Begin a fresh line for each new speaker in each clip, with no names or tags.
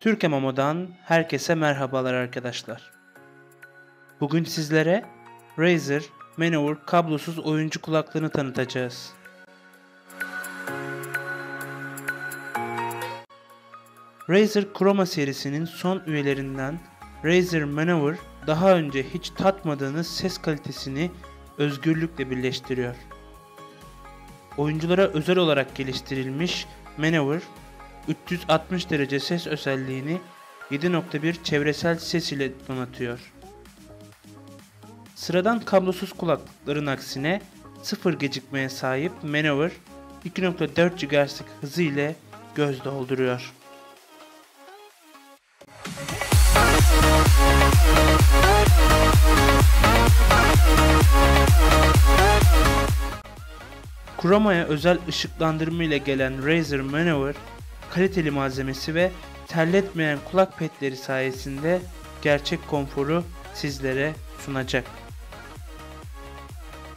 Türk Momo'dan herkese merhabalar arkadaşlar. Bugün sizlere Razer Maneuver kablosuz oyuncu kulaklığını tanıtacağız. Razer Chroma serisinin son üyelerinden Razer Maneuver daha önce hiç tatmadığınız ses kalitesini özgürlükle birleştiriyor. Oyunculara özel olarak geliştirilmiş Maneuver 360 derece ses özelliğini 7.1 çevresel ses ile donatıyor. Sıradan kablosuz kulaklıkların aksine sıfır gecikmeye sahip Maneuver 2.4 GHz hızı ile göz dolduruyor. Chroma'ya özel ışıklandırma ile gelen Razer Maneuver kaliteli malzemesi ve terletmeyen kulak petleri sayesinde gerçek konforu sizlere sunacak.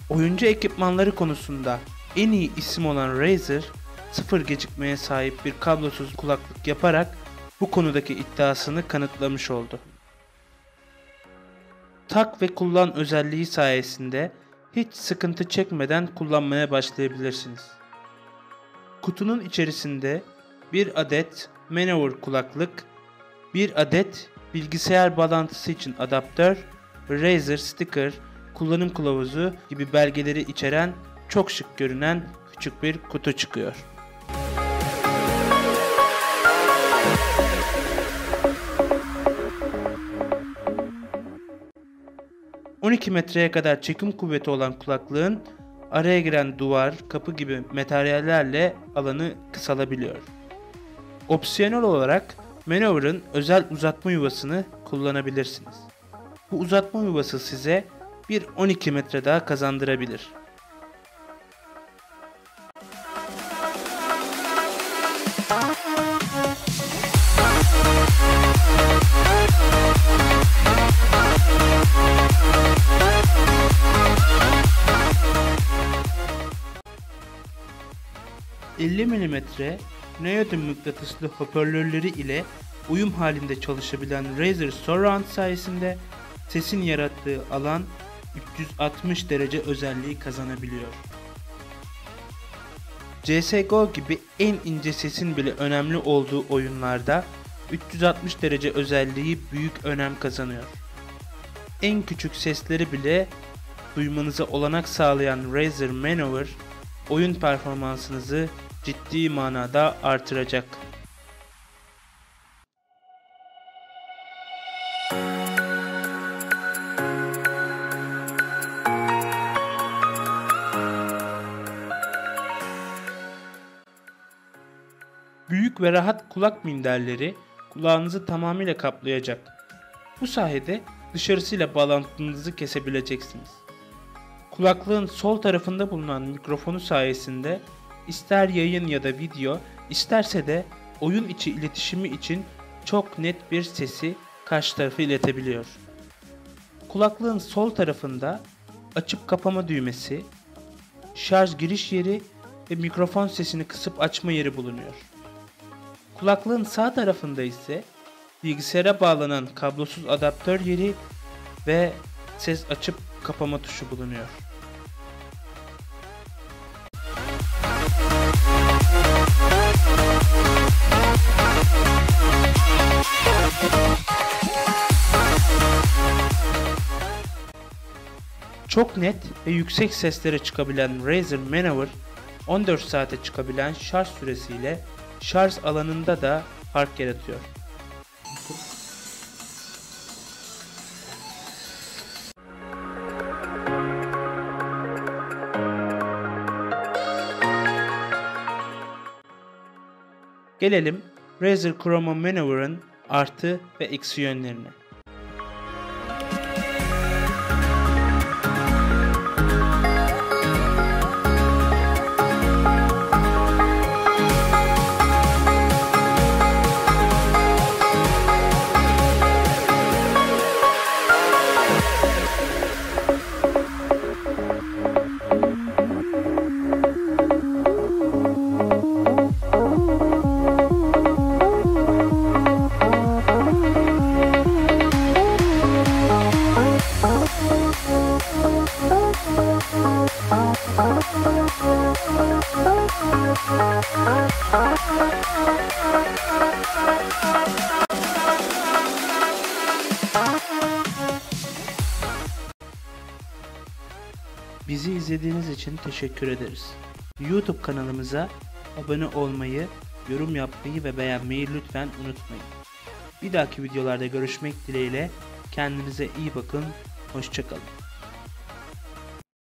Oyuncu ekipmanları konusunda en iyi isim olan Razer, sıfır gecikmeye sahip bir kablosuz kulaklık yaparak bu konudaki iddiasını kanıtlamış oldu. Tak ve kullan özelliği sayesinde hiç sıkıntı çekmeden kullanmaya başlayabilirsiniz. Kutunun içerisinde bir adet Maneuver kulaklık, bir adet bilgisayar bağlantısı için adaptör, Razer sticker, kullanım kılavuzu gibi belgeleri içeren çok şık görünen küçük bir kutu çıkıyor. ...12 metreye kadar çekim kuvveti olan kulaklığın araya giren duvar, kapı gibi materyallerle alanı kısalabiliyor. Opsiyonel olarak Maneuver'ın özel uzatma yuvasını kullanabilirsiniz. Bu uzatma yuvası size bir 12 metre daha kazandırabilir. ...50 mm neodym mıknatıslı hoparlörleri ile uyum halinde çalışabilen Razer Surround sayesinde sesin yarattığı alan 360 derece özelliği kazanabiliyor. CSGO gibi en ince sesin bile önemli olduğu oyunlarda 360 derece özelliği büyük önem kazanıyor. En küçük sesleri bile duymanıza olanak sağlayan Razer Maneuver oyun performansınızı ciddi manada artıracak. Büyük ve rahat kulak minderleri kulağınızı tamamıyla kaplayacak. Bu sayede dışarısıyla bağlantınızı kesebileceksiniz. Kulaklığın sol tarafında bulunan mikrofonu sayesinde ister yayın ya da video, isterse de oyun içi iletişimi için çok net bir sesi karşı tarafa iletebiliyor. Kulaklığın sol tarafında açıp kapama düğmesi, şarj giriş yeri ve mikrofon sesini kısıp açma yeri bulunuyor. Kulaklığın sağ tarafında ise bilgisayara bağlanan kablosuz adaptör yeri ve ses açıp kapama tuşu bulunuyor. Çok net ve yüksek seslere çıkabilen Razer Maneuver 14 saate çıkabilen şarj süresiyle şarj alanında da fark yaratıyor. Gelelim Razer Chroma Maneuver'ın artı ve eksi yönlerine. Bizi izlediğiniz için teşekkür ederiz. YouTube kanalımıza abone olmayı, yorum yapmayı ve beğenmeyi lütfen unutmayın. Bir dahaki videolarda görüşmek dileğiyle kendinize iyi bakın, hoşçakalın.